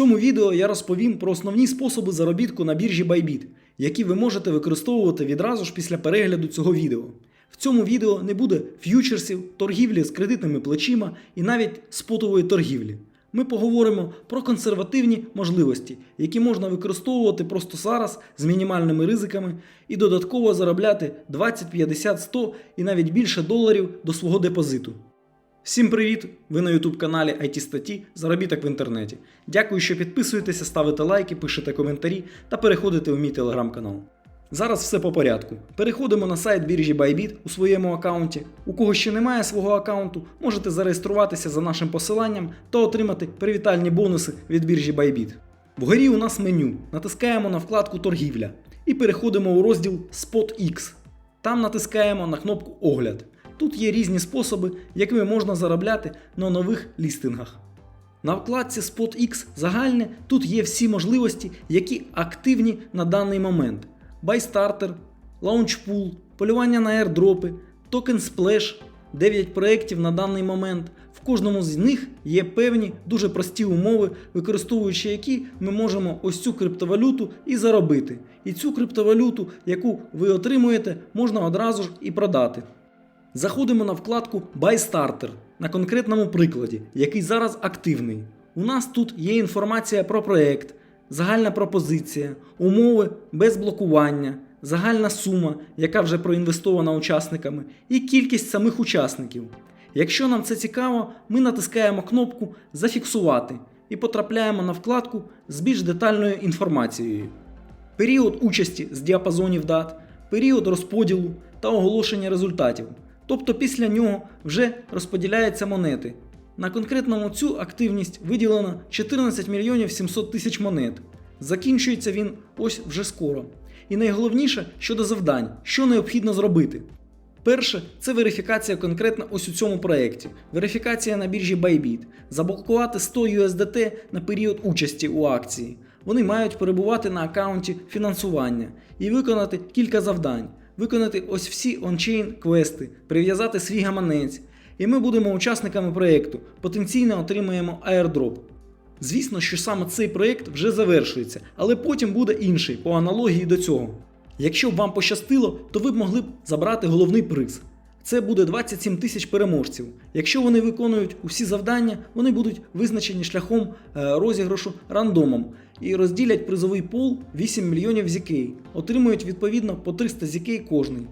цьому відео я розповім про основні способи заробітку на біржі Bybit, які ви можете використовувати відразу ж після перегляду цього відео. В цьому відео не буде ф'ючерсів, торгівлі з кредитними плечима і навіть спотової торгівлі. Ми поговоримо про консервативні можливості, які можна використовувати просто зараз з мінімальними ризиками і додатково заробляти 20, 50, 100 і навіть більше доларів до свого депозиту. Всім привіт! Ви на YouTube каналі IT статті Заробіток в інтернеті. Дякую, що підписуєтеся, ставите лайки, пишете коментарі та переходите у мій телеграм-канал. Зараз все по порядку. Переходимо на сайт біржі Bybit у своєму аккаунті. У кого ще немає свого аккаунту, можете зареєструватися за нашим посиланням та отримати привітальні бонуси від біржі Bybit. Вгорі у нас меню. Натискаємо на вкладку Торгівля і переходимо у розділ SpotX. Там натискаємо на кнопку Огляд. Тут є різні способи, якими можна заробляти на нових лістингах. На вкладці SpotX загальне тут є всі можливості, які активні на даний момент: BuyStarter, Launchpool, полювання на airdropи, токен Splash, 9 проєктів на даний момент. В кожному з них є певні дуже прості умови, використовуючи які ми можемо ось цю криптовалюту і заробити. І цю криптовалюту, яку ви отримуєте, можна одразу ж і продати. Заходимо на вкладку Buy Starter на конкретному прикладі, який зараз активний. У нас тут є інформація про проект, загальна пропозиція, умови без блокування, загальна сума, яка вже проінвестована учасниками, і кількість самих учасників. Якщо нам це цікаво, ми натискаємо кнопку Зафіксувати і потрапляємо на вкладку з більш детальною інформацією період участі з діапазонів дат, період розподілу та оголошення результатів. Тобто після нього вже розподіляються монети. На конкретному цю активність виділено 14 мільйонів 700 тисяч монет. Закінчується він ось вже скоро. І найголовніше щодо завдань, що необхідно зробити. Перше це верифікація конкретно ось у цьому проєкті. Верифікація на біржі Bybit. Заблокувати 100 USDT на період участі у акції. Вони мають перебувати на аккаунті фінансування і виконати кілька завдань. Виконати ось всі ончейн квести, прив'язати свій гаманець. І ми будемо учасниками проєкту, потенційно отримаємо airdrop. Звісно, що саме цей проєкт вже завершується, але потім буде інший по аналогії до цього. Якщо б вам пощастило, то ви б могли б забрати головний приз. Це буде 27 тисяч переможців. Якщо вони виконують усі завдання, вони будуть визначені шляхом е, розіграшу рандомом і розділять призовий пул 8 мільйонів зікей. Отримують відповідно по 300 зікей кожний.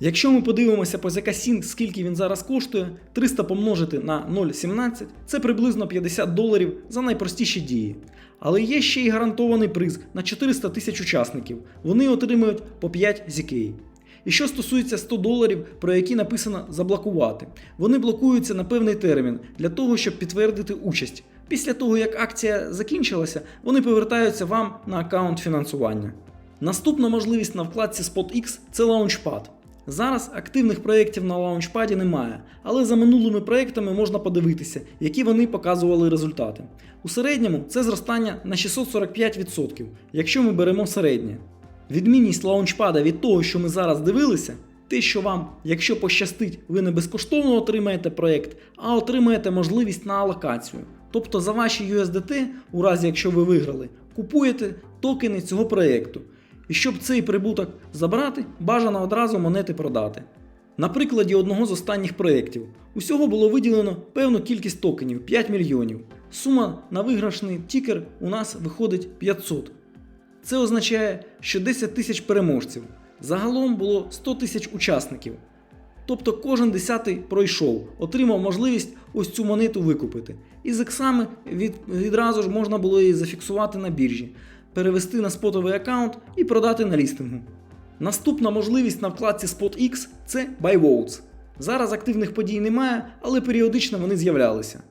Якщо ми подивимося по ZK скільки він зараз коштує, 300 помножити на 0,17 це приблизно 50 доларів за найпростіші дії. Але є ще й гарантований приз на 400 тисяч учасників. Вони отримують по 5 зікей. І що стосується 100 доларів, про які написано заблокувати, вони блокуються на певний термін для того, щоб підтвердити участь. Після того, як акція закінчилася, вони повертаються вам на аккаунт фінансування. Наступна можливість на вкладці SpotX це Launchpad. Зараз активних проєктів на лаунчпаді немає, але за минулими проєктами можна подивитися, які вони показували результати. У середньому це зростання на 645%, якщо ми беремо середнє. Відмінність лаунчпада від того, що ми зараз дивилися, те, що вам, якщо пощастить, ви не безкоштовно отримаєте проєкт, а отримаєте можливість на алокацію. Тобто за ваші USDT, у разі якщо ви виграли, купуєте токени цього проєкту. І щоб цей прибуток забрати, бажано одразу монети продати. На прикладі одного з останніх проєктів усього було виділено певну кількість токенів 5 мільйонів. Сума на виграшний тікер у нас виходить 500. Це означає, що 10 тисяч переможців. Загалом було 100 тисяч учасників. Тобто кожен десятий пройшов, отримав можливість ось цю монету викупити. І з ексами від, відразу ж можна було її зафіксувати на біржі, перевести на спотовий аккаунт і продати на лістингу. Наступна можливість на вкладці SpotX це Buy Votes. Зараз активних подій немає, але періодично вони з'являлися.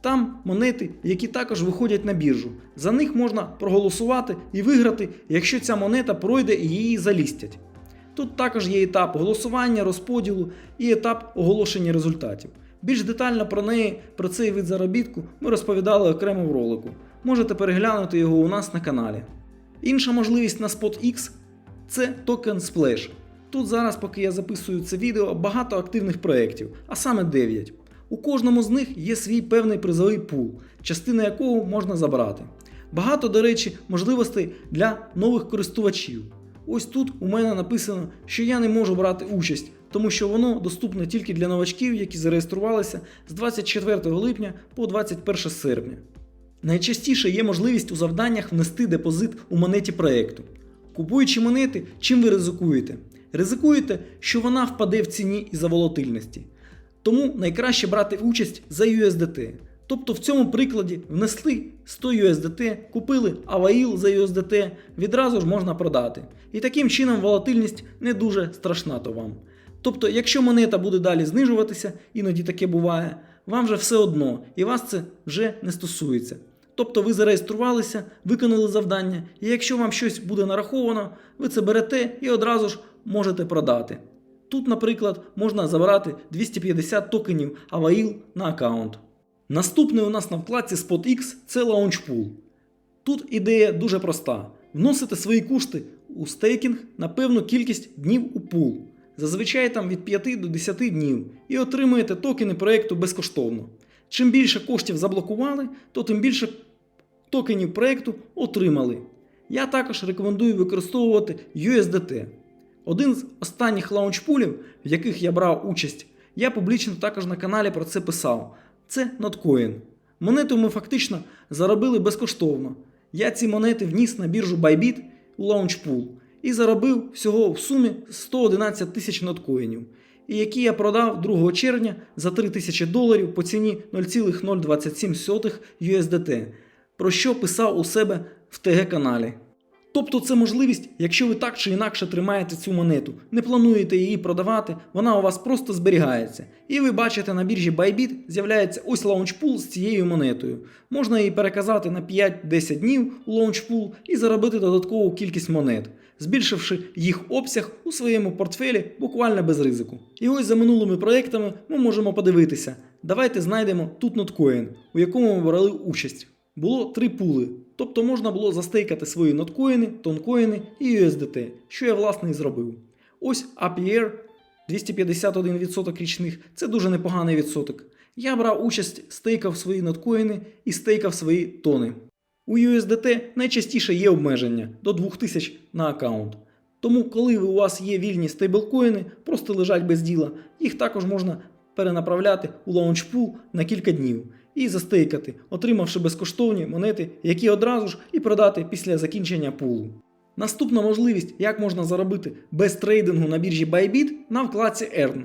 Там монети, які також виходять на біржу. За них можна проголосувати і виграти, якщо ця монета пройде і її залістять. Тут також є етап голосування, розподілу і етап оголошення результатів. Більш детально про неї, про цей вид заробітку ми розповідали окремо в ролику. Можете переглянути його у нас на каналі. Інша можливість на SpotX це токен Splash. Тут зараз, поки я записую це відео, багато активних проєктів, а саме 9. У кожному з них є свій певний призовий пул, частина якого можна забрати. Багато, до речі, можливостей для нових користувачів. Ось тут у мене написано, що я не можу брати участь, тому що воно доступне тільки для новачків, які зареєструвалися з 24 липня по 21 серпня. Найчастіше є можливість у завданнях внести депозит у монеті проекту. Купуючи монети, чим ви ризикуєте? Ризикуєте, що вона впаде в ціні із-за волатильності. Тому найкраще брати участь за USDT. Тобто в цьому прикладі внесли 100 USDT, купили AVAIL за USDT, відразу ж можна продати. І таким чином волатильність не дуже страшна то вам. Тобто, якщо монета буде далі знижуватися, іноді таке буває, вам вже все одно, і вас це вже не стосується. Тобто ви зареєструвалися, виконали завдання, і якщо вам щось буде нараховано, ви це берете і одразу ж можете продати. Тут, наприклад, можна забрати 250 токенів AVAIL на аккаунт. Наступний у нас на вкладці SpotX це Launchpool. Тут ідея дуже проста: вносите свої кошти у стейкінг на певну кількість днів у пул, зазвичай там від 5 до 10 днів, і отримуєте токени проєкту безкоштовно. Чим більше коштів заблокували, то тим більше токенів проєкту отримали. Я також рекомендую використовувати USDT. Один з останніх лаунчпулів, в яких я брав участь, я публічно також на каналі про це писав. Це Notcoin. Монету ми фактично заробили безкоштовно. Я ці монети вніс на біржу Bybit у лаунчпул і заробив всього в сумі 111 тисяч ноткоїнів, і які я продав 2 червня за 3 тисячі доларів по ціні 0,027 USDT, про що писав у себе в ТГ-каналі. Тобто це можливість, якщо ви так чи інакше тримаєте цю монету, не плануєте її продавати, вона у вас просто зберігається. І ви бачите на біржі Bybit з'являється ось лаунчпул з цією монетою. Можна її переказати на 5-10 днів у лаунчпул і заробити додаткову кількість монет, збільшивши їх обсяг у своєму портфелі буквально без ризику. І ось за минулими проектами ми можемо подивитися. Давайте знайдемо тут ноткоін, у якому ми брали участь. Було три пули, тобто можна було застейкати свої ноткоїни, тонкоїни і USDT, що я власне і зробив. Ось APR 251% річних це дуже непоганий відсоток. Я брав участь, стейкав свої ноткоїни і стейкав свої тони. У USDT найчастіше є обмеження до 2000 на аккаунт. Тому, коли у вас є вільні стейблкоїни, просто лежать без діла, їх також можна перенаправляти у лаунчпул на кілька днів і застейкати, отримавши безкоштовні монети, які одразу ж і продати після закінчення пулу. Наступна можливість, як можна заробити без трейдингу на біржі Bybit на вкладці Earn.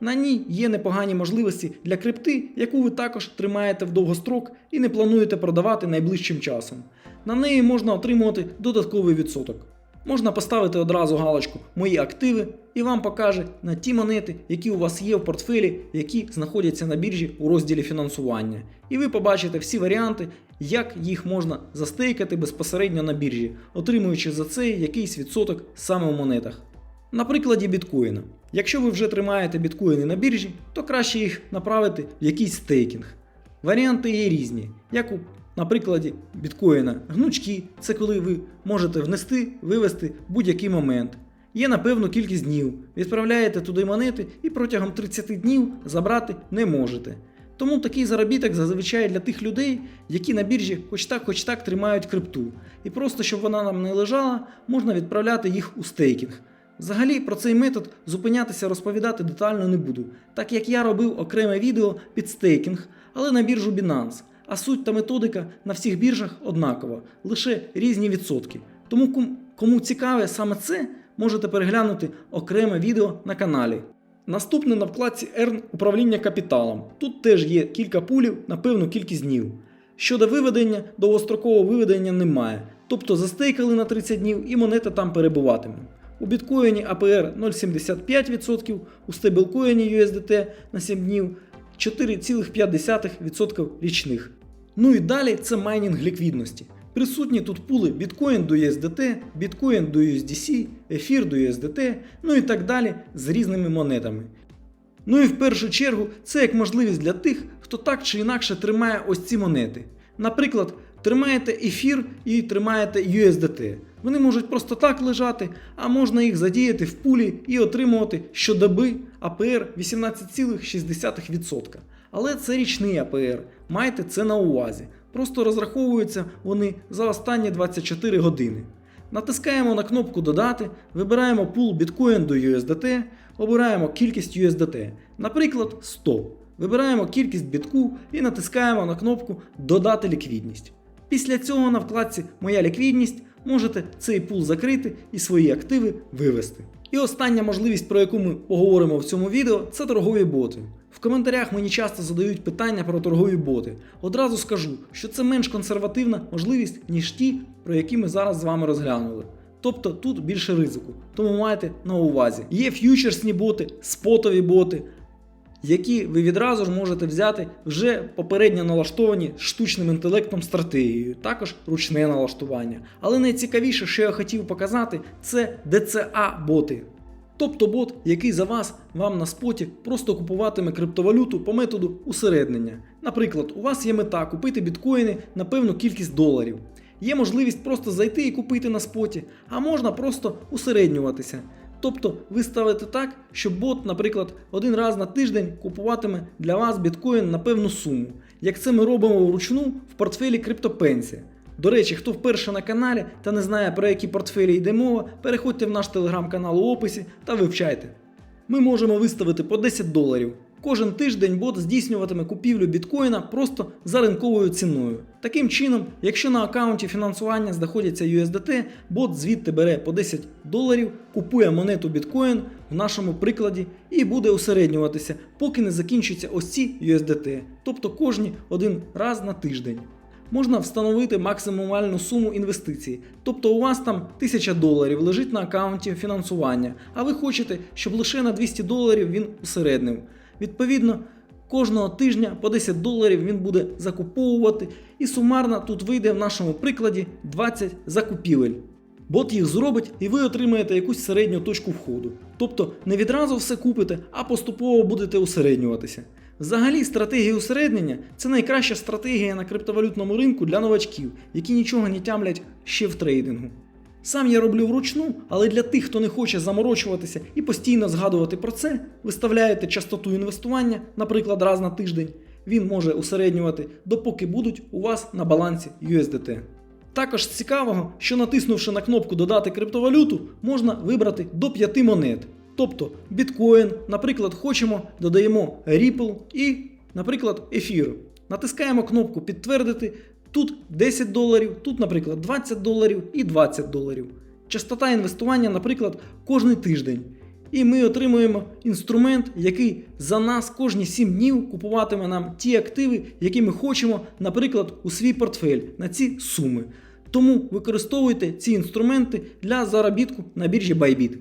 На ній є непогані можливості для крипти, яку ви також тримаєте в довгострок і не плануєте продавати найближчим часом. На неї можна отримувати додатковий відсоток. Можна поставити одразу галочку Мої активи і вам покаже на ті монети, які у вас є в портфелі, які знаходяться на біржі у розділі фінансування. І ви побачите всі варіанти, як їх можна застейкати безпосередньо на біржі, отримуючи за це якийсь відсоток саме в монетах. На прикладі біткоїна. Якщо ви вже тримаєте біткоїни на біржі, то краще їх направити в якийсь стейкінг. Варіанти є різні, як у на прикладі біткоїна гнучки це коли ви можете внести, вивести будь-який момент. Є на певну кількість днів, відправляєте туди монети і протягом 30 днів забрати не можете. Тому такий заробіток зазвичай для тих людей, які на біржі хоч так, хоч так тримають крипту. І просто щоб вона нам не лежала, можна відправляти їх у стейкінг. Взагалі про цей метод зупинятися розповідати детально не буду, так як я робив окреме відео під стейкінг, але на біржу Binance. А суть та методика на всіх біржах однакова, лише різні відсотки. Тому кому цікаве саме це, можете переглянути окреме відео на каналі. Наступне на вкладці Earn управління капіталом. Тут теж є кілька пулів на певну кількість днів. Щодо виведення, довгострокового виведення немає. Тобто застейкали на 30 днів і монета там перебуватиме. У біткоїні APR 0,75%, у стейблкоїні USDT на 7 днів 4,5% річних. Ну і далі це майнінг ліквідності. Присутні тут пули біткоін до USDT, біткоін до USDC, ефір до USDT, ну і так далі з різними монетами. Ну і в першу чергу це як можливість для тих, хто так чи інакше тримає ось ці монети. Наприклад, тримаєте ефір і тримаєте USDT. Вони можуть просто так лежати, а можна їх задіяти в пулі і отримувати щодоби АПР 18,6%. Але це річний АПР, майте це на увазі. просто розраховуються вони за останні 24 години. Натискаємо на кнопку Додати, вибираємо пул біткоін до USDT, обираємо кількість USDT, наприклад, 100. Вибираємо кількість бітку і натискаємо на кнопку Додати ліквідність. Після цього на вкладці Моя ліквідність можете цей пул закрити і свої активи вивести. І остання можливість, про яку ми поговоримо в цьому відео, це торгові боти. В коментарях мені часто задають питання про торгові боти. Одразу скажу, що це менш консервативна можливість, ніж ті, про які ми зараз з вами розглянули. Тобто тут більше ризику, тому майте на увазі. Є ф'ючерсні боти, спотові боти, які ви відразу ж можете взяти вже попередньо налаштовані штучним інтелектом стратегією, також ручне налаштування. Але найцікавіше, що я хотів показати, це DCA-боти. Тобто бот, який за вас вам на споті просто купуватиме криптовалюту по методу усереднення. Наприклад, у вас є мета купити біткоїни на певну кількість доларів. Є можливість просто зайти і купити на споті, а можна просто усереднюватися. Тобто ви ставите так, що бот, наприклад, один раз на тиждень купуватиме для вас біткоін на певну суму, як це ми робимо вручну в портфелі CryptoPensia. До речі, хто вперше на каналі та не знає про які портфелі йде мова, переходьте в наш телеграм-канал у описі та вивчайте. Ми можемо виставити по 10 доларів. Кожен тиждень бот здійснюватиме купівлю біткоїна просто за ринковою ціною. Таким чином, якщо на аккаунті фінансування знаходяться USDT, бот звідти бере по 10 доларів, купує монету біткоін в нашому прикладі і буде усереднюватися, поки не закінчаться ось ці USDT, тобто кожні один раз на тиждень. Можна встановити максимальну суму інвестицій. Тобто у вас там 1000 доларів лежить на аккаунті фінансування, а ви хочете, щоб лише на 200 доларів він усереднив. Відповідно, кожного тижня по 10 доларів він буде закуповувати, і сумарно тут вийде в нашому прикладі 20 закупівель. Бот їх зробить і ви отримаєте якусь середню точку входу. Тобто не відразу все купите, а поступово будете усереднюватися. Взагалі, стратегія усереднення це найкраща стратегія на криптовалютному ринку для новачків, які нічого не тямлять ще в трейдингу. Сам я роблю вручну, але для тих, хто не хоче заморочуватися і постійно згадувати про це, виставляєте частоту інвестування, наприклад, раз на тиждень. Він може усереднювати, допоки будуть у вас на балансі USDT. Також цікавого, що натиснувши на кнопку Додати криптовалюту, можна вибрати до 5 монет. Тобто біткоін, наприклад, хочемо, додаємо Ripple і, наприклад, ефір. Натискаємо кнопку Підтвердити. Тут 10 доларів, тут, наприклад, 20 доларів і 20 доларів. Частота інвестування, наприклад, кожний тиждень. І ми отримуємо інструмент, який за нас кожні 7 днів купуватиме нам ті активи, які ми хочемо, наприклад, у свій портфель на ці суми. Тому використовуйте ці інструменти для заробітку на біржі Bybit.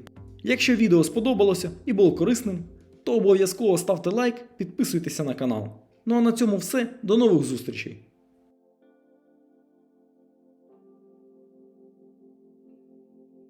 Якщо відео сподобалося і було корисним, то обов'язково ставте лайк, підписуйтеся на канал. Ну а на цьому все. До нових зустрічей!